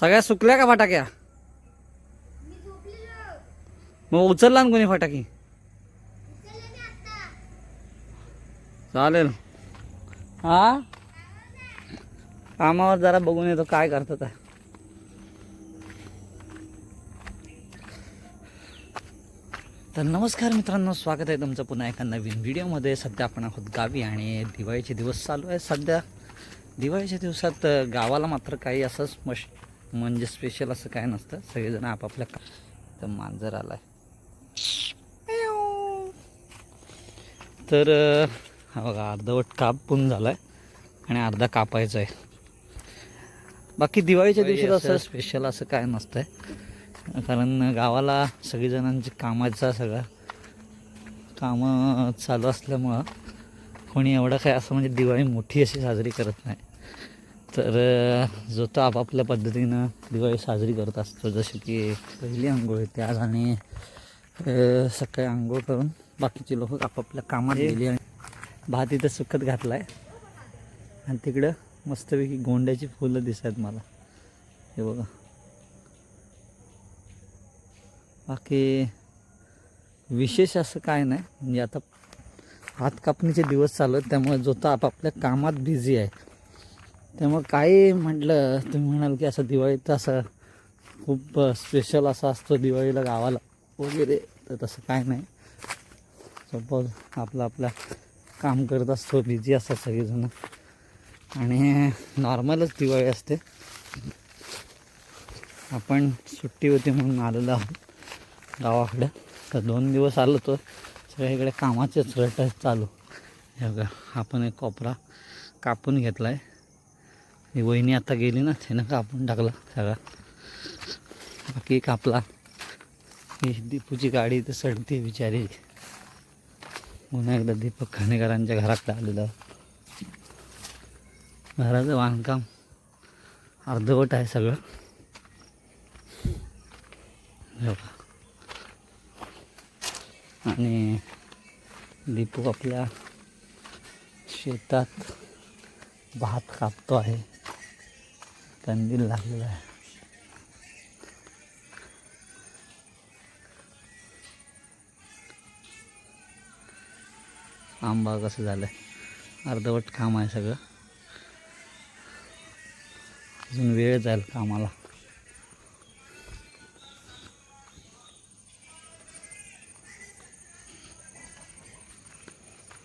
सगळ्या सुकल्या का फटाक्या? मग उचलला ना कोणी फटाकी? चालेल. हा? कामावर जरा बघून येतो काय करतात. तर नमस्कार मित्रांनो स्वागत आहे तुमचं पुन्हा एका नवीन व्हिडिओमध्ये. सध्या आपण आहोत गावी आणि दिवाळीचे दिवस चालू आहे सध्या दिवाळीच्या दिवसात गावाला मात्र काही असंच मश म्हणजे स्पेशल असं काय नसतं. सगळेजण आपापल्या का तर मांजर आलाय. तर अ, हा बघा अर्धवट कापून झाला आहे आणि अर्धा कापायचा आहे बाकी दिवाळीच्या दिवशी असं स्पेशल असं काय नसतंय. कारण गावाला सगळीजणांची कामाचा सगळा कामं चालू असल्यामुळं कोणी एवढं काय असं म्हणजे दिवाळी मोठी अशी साजरी करत नाही. तर जो तो आपापल्या पद्धतीनं दिवाळी साजरी करत असतो जसे की पहिली आंघोळ येते आज आणि सकाळी आंघोळ करून बाकीचे लोक आपापल्या कामात गेली आणि भात इथं सुकत घातला आहे आणि तिकडं मस्तपैकी गोंड्याची फुलं दिसत मला. हे बघा. बाकी विशेष असं काय नाही. म्हणजे आता हात कापणीचे दिवस चालू आहेत त्यामुळे जो तो आपापल्या कामात बिझी आहे त्यामुळे काही म्हटलं तुम्ही म्हणाल की असं दिवाळीत असं खूप स्पेशल असं असतं दिवाळीला गावाला वगैरे तर तसं काय नाही. सपोज आपलं आपलं काम करत असतो बिझी असतात सगळेजण. आणि नॉर्मलच दिवाळी असते. आपण सुट्टी होती म्हणून आलेलो आहोत गावाकडं. तर दोन दिवस आलो तो सगळ्या इकडे कामाचेच रट चालू. हे बघा आपण एक कोपरा कापून घेतला आहे ही वहिनी आता गेली ना त्यानं कापून टाकला सगळा. बाकी कापला. ही दीपूची गाडी तर सडते बिचारी. पुन्हा एकदा दीपक खानेकरांच्या घराकडे आलेलं. घराचं बांधकाम अर्धवट आहे सगळं. बघा. आणि दीपू आपल्या शेतात भात कापतो आहे. कंदील लागलेला आहे. आंबा कसं झालं आहे अर्धवट काम आहे सगळं. अजून वेळ जाईल कामाला.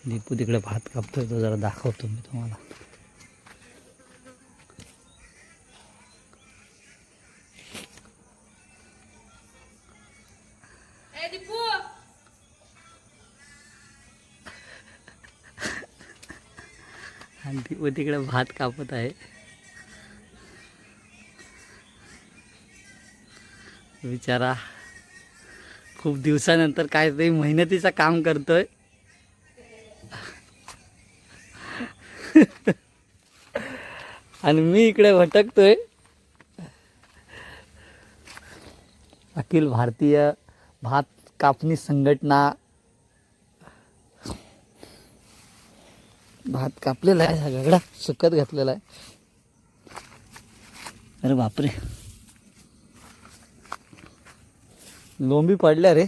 दीपू तिकडे भात कापतोय तो जरा दाखवतो मी तुम्हाला. आणि व तिकडे भात कापत आहे. बिचारा खूप दिवसानंतर काय तरी मेहनतीचं काम करतोय. आणि मी इकडे भटकतोय. अखिल भारतीय भात कापणी संघटना भात कापलेला आहे सगळा सुकत घातलेला आहे. अरे बापरे. लोंबी पडल्या रे.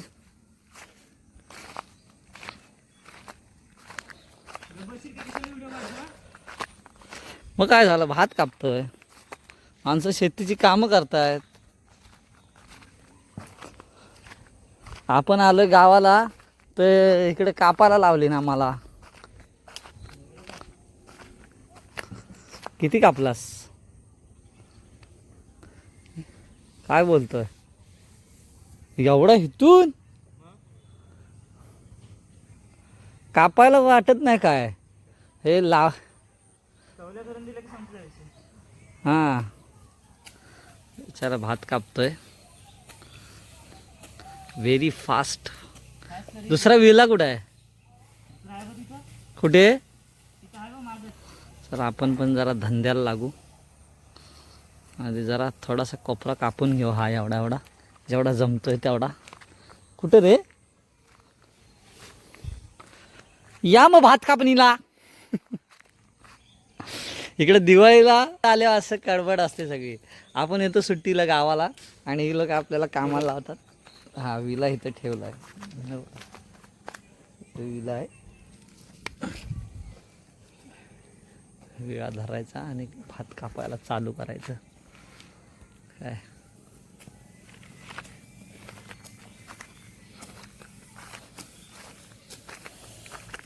मग काय झालं? भात कापतोय. माणसं शेतीची कामं करतायत. आपण आलो गावाला तर इकडे कापायला लावली ना मला किती कापलास? काय बोलतोय? एवढा इथून कापायला वाटत नाही काय? हे ला हां. बिचारा भात कापतोय. व्हेरी फास्ट दुसरा विला कुठं आहे? कुठे? तर आपण पण जरा धंद्याला लागू. आधी जरा थोडासा कोपरा कापून घेऊ हा एवढा एवढा. जेवढा जमतो आहे तेवढा. कुठं रे? या मग भात कापणीला. इकडे दिवाळीला आले असं कडबड असते सगळी. आपण येतो सुट्टीला गावाला आणि ही लोक आपल्याला कामाला लावतात. हा विला इथं ठेवला आहे विला आहे. विळा धरायचा आणि भात कापायला चालू करायचं. काय?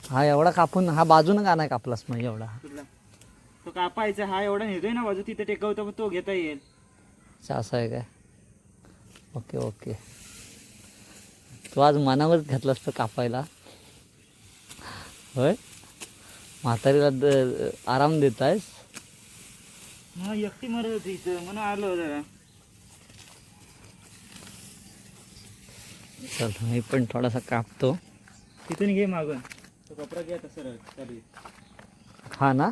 हा एवढा कापून हा बाजूनं का नाही कापलास मग एवढा? तो कापायचा हा एवढा नेतोय ना बाजू तिथे टेकवतो मग तो घेता येईल. असं आहे काय? Okay okay. तू आज मनावरच घेतलास तर कापायला. होय? म्हातारीला द आराम देत आहेस एकटी मरत होती इथं. म्हणून आलो जरा. चल मी पण थोडासा कापतो. तिथून घे मागून. तो कपडा घे आता सरळ चालेल हा ना?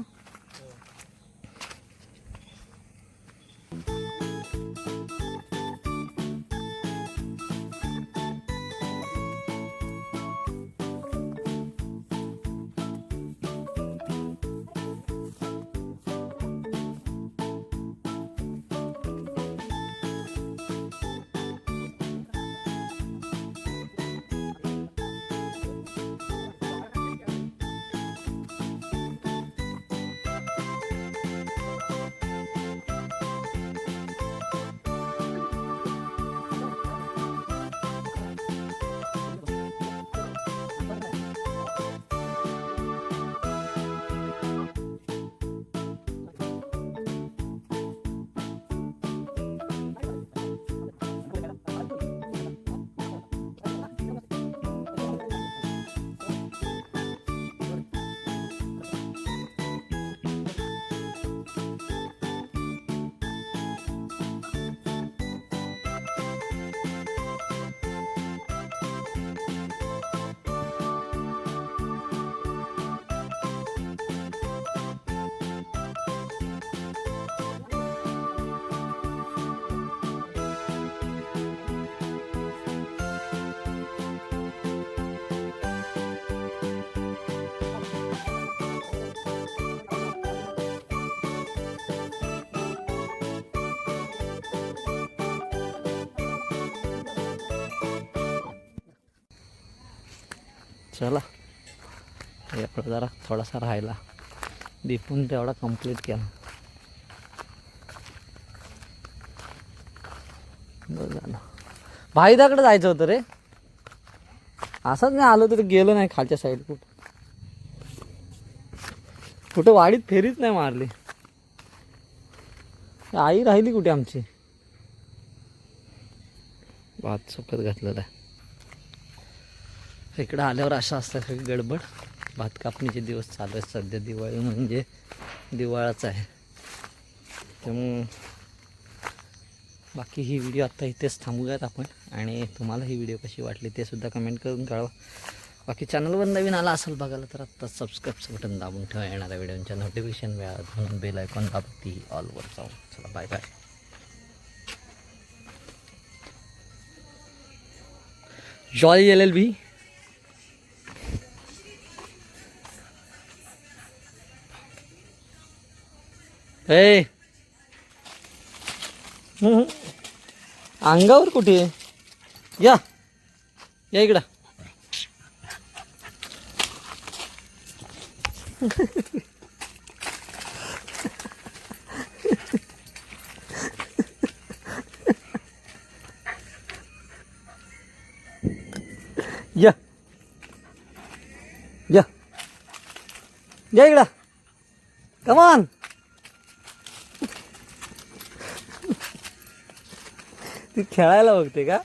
चला. एवढा जरा थोडासा राहिला. दिपून तेवढा कंप्लीट केला. बरं झालं भाईदाकडे जायचं होतं रे. असंच नाही आलो तर गेलो नाही खालच्या साईड कुठं. कुठं वाडीत फेरीच नाही मारली. आई राहिली कुठे आमची? भात सुकत घातलेला आहे. इकडं आल्यावर असं असतं सगळी गडबड? भात कापणीचे दिवस चालू आहेत. सध्या दिवाळी म्हणजे दिवाळाच आहे. त्यामुळं बाकी ही व्हिडिओ आत्ता इथेच थांबूयात आपण. आणि तुम्हाला ही व्हिडिओ कशी वाटली ते सुद्धा कमेंट करून कळवा. बाकी चॅनलवर नवीन आला असेल बघायला तर आत्ता सबस्क्राईबचं बटन दाबून ठेवा. येणाऱ्या व्हिडिओच्या नोटिफिकेशन मिळालं म्हणून बेल आयकॉन दाबती ऑलवर जाऊन. चला bye bye Joy L L B. हम्म. अंगावर कुठे या या इकडं या या या इकडं कमान ती खेळायला बघते का?